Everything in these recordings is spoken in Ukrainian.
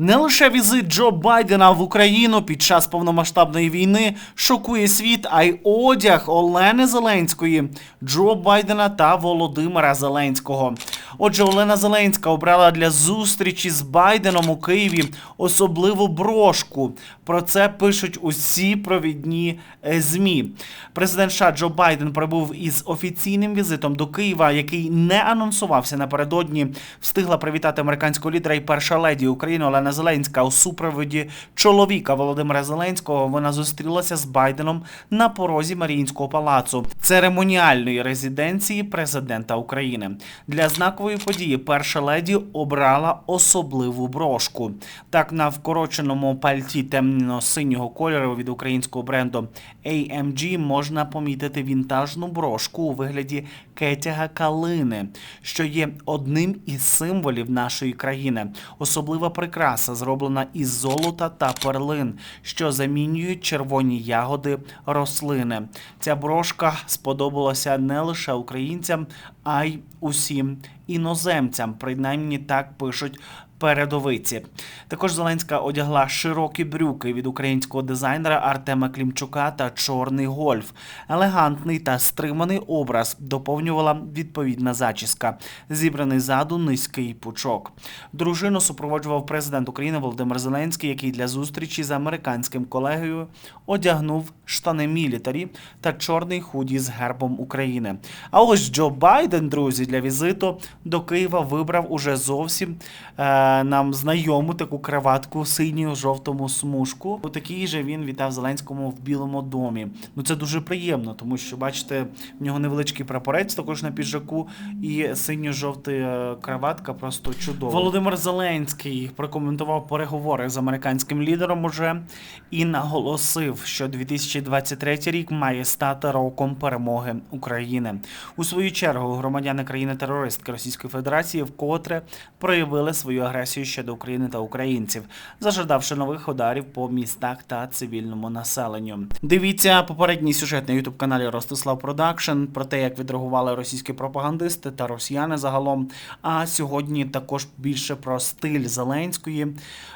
Не лише візит Джо Байдена в Україну під час повномасштабної війни шокує світ, а й одяг Олени Зеленської, Джо Байдена та Володимира Зеленського. Отже, Олена Зеленська обрала для зустрічі з Байденом у Києві особливу брошку. Про це пишуть усі провідні е, змі. Президент США Джо Байден прибув із офіційним візитом до Києва, який не анонсувався напередодні. Встигла привітати американського лідера і перша леді України Олена Зеленська у супроводі чоловіка Володимира Зеленського. Вона зустрілася з Байденом на порозі Маріїнського палацу церемоніальної резиденції президента України. Для знакової події перша леді обрала особливу брошку. Так на вкороченому пальті темно-синього кольору від українського бренду AMG можна помітити вінтажну брошку у вигляді кетяга калини, що є одним із символів нашої країни. Особлива прикраса зроблена із золота та перлин, що замінюють червоні ягоди рослини. Ця брошка сподобалася не лише українцям, а й усім іноземцям. Принаймні так пишуть передовиці. Також Зеленська одягла широкі брюки від українського дизайнера Артема Клімчука та чорний гольф. Елегантний та стриманий образ доповнювала відповідна зачіска, зібраний ззаду низький пучок. Дружину супроводжував президент України Володимир Зеленський, який для зустрічі з американським колегою одягнув штани мілітарі та чорний худі з гербом України. А ось Джо Байден, друзі, для візиту до Києва вибрав уже зовсім е, нам знайому таку краватку синю жовтому смужку. Отакий же він вітав Зеленському в Білому домі. Ну це дуже приємно, тому що бачите, в нього невеличкий прапорець також на піджаку, і синьо-жовта е, краватка просто чудова. Володимир Зеленський прокоментував переговори з американським лідером уже і наголосив, що 2023 рік має стати роком перемоги України. У свою чергу громадяни країни-терористки Російської Федерації вкотре проявили свою агресію щодо України та українців, зажадавши нових ударів по містах та цивільному населенню. Дивіться попередній сюжет на ютуб каналі Ростислав Продакшн про те, як відреагували російські пропагандисти та росіяни загалом. А сьогодні також більше про стиль Зеленської.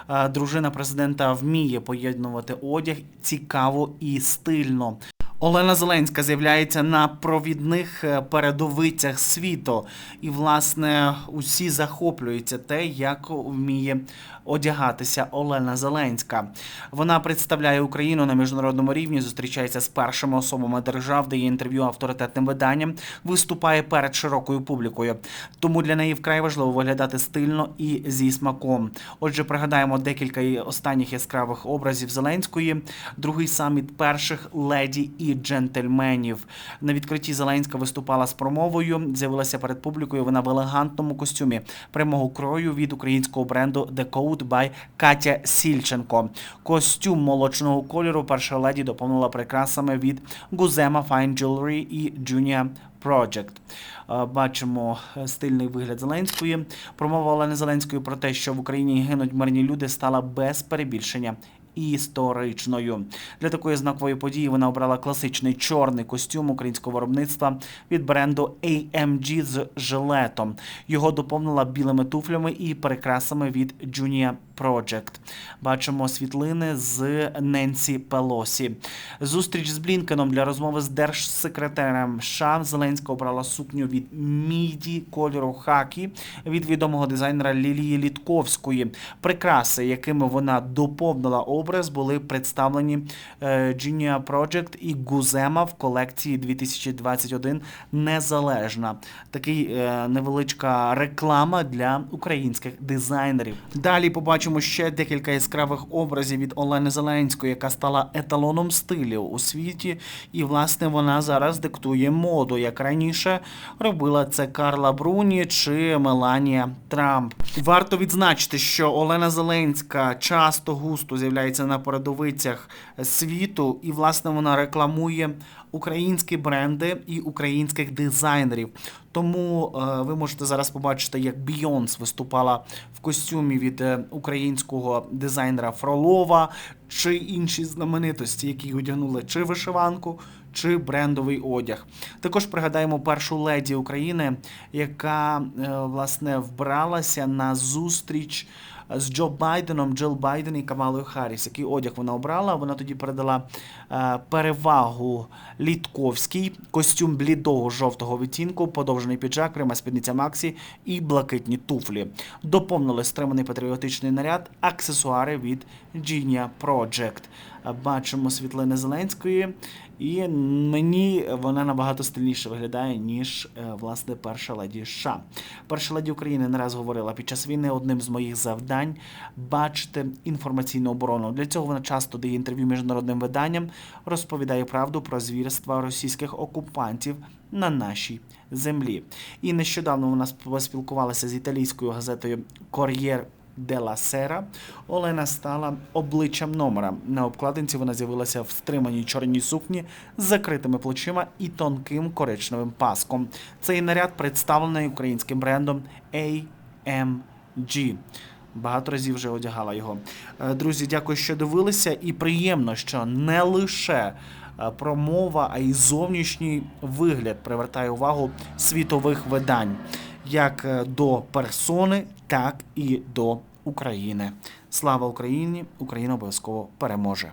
Е, Дружина президента вміє поєднувати одяг цікаво і стильно. Олена Зеленська з'являється на провідних е, передовицях світу, і власне усі захоплюються те, як вміє одягатися Олена Зеленська. Вона представляє Україну на міжнародному рівні, зустрічається з першими особами держав, дає інтерв'ю авторитетним виданням, виступає перед широкою публікою. Тому для неї вкрай важливо виглядати стильно і зі смаком. Отже, пригадаємо декілька останніх яскравих образів Зеленської. Другий саміт перших леді і джентльменів. На відкритті Зеленська виступала з промовою. З'явилася перед публікою. Вона в елегантному костюмі прямого крою від українського бренду The Code by Катя Сільченко. Костюм молочного кольору перша леді доповнила прикрасами від Guzema Fine Jewelry і Junior Project. Е, Бачимо е, стильний вигляд Зеленської. Промова Олени Зеленської про те, що в Україні гинуть мирні люди, стала без перебільшення історичною. Для такої знакової події вона обрала класичний чорний костюм українського виробництва від бренду AMG з жилетом. Його доповнила білими туфлями і перекрасами від Junior Project. Бачимо світлини з Ненсі Пелосі. Зустріч з Блінкеном для розмови з держсекретарем США Зеленська обрала сукню від міді кольору хакі від відомого дизайнера Лілії Літковської. Прикраси, якими вона доповнила образ, були представлені е, Junior Project і Гузема в колекції 2021 Незалежна. Такий е, невеличка реклама для українських дизайнерів. Далі побачимо ще декілька яскравих образів від Олени Зеленської, яка стала еталоном стилю у світі, і власне вона зараз диктує моду, як раніше робила це Карла Бруні чи Меланія Трамп. Варто відзначити, що Олена Зеленська часто густо з'являється на передовицях світу, і власне вона рекламує українські бренди і українських дизайнерів. Тому е, ви можете зараз побачити, як Бійонс виступала в костюмі від е, українського дизайнера Фролова чи інші знаменитості, які одягнули чи вишиванку, чи брендовий одяг. Також пригадаємо першу леді України, яка е, власне вбралася на зустріч з Джо Байденом, Джил Байден і Камалою Харріс. Який одяг вона обрала? Вона тоді передала е, перевагу Літковській, костюм блідого жовтого відтінку, подовжений піджак, пряма спідниця Максі і блакитні туфлі. Доповнили стриманий патріотичний наряд, аксесуари від Genia Project. Бачимо світлини Зеленської, і мені вона набагато стильніше виглядає, ніж е, власне перша леді США. Перша леді України не раз говорила під час війни одним з моїх завдань бачити інформаційну оборону. Для цього вона часто дає інтерв'ю міжнародним виданням, розповідає правду про звірства російських окупантів на нашій землі. І нещодавно вона поспілкувалася з італійською газетою Кор'єр Дела Сера Олена стала обличчям номера. На обкладинці вона з'явилася в стриманій чорній сукні з закритими плечима і тонким коричневим паском. Цей наряд представлений українським брендом AMG. Багато разів вже одягала його. Е, Друзі, дякую, що дивилися. І приємно, що не лише е, промова, а й зовнішній вигляд привертає увагу світових видань як е, до персони, так і до України. Слава Україні! Україна обов'язково переможе.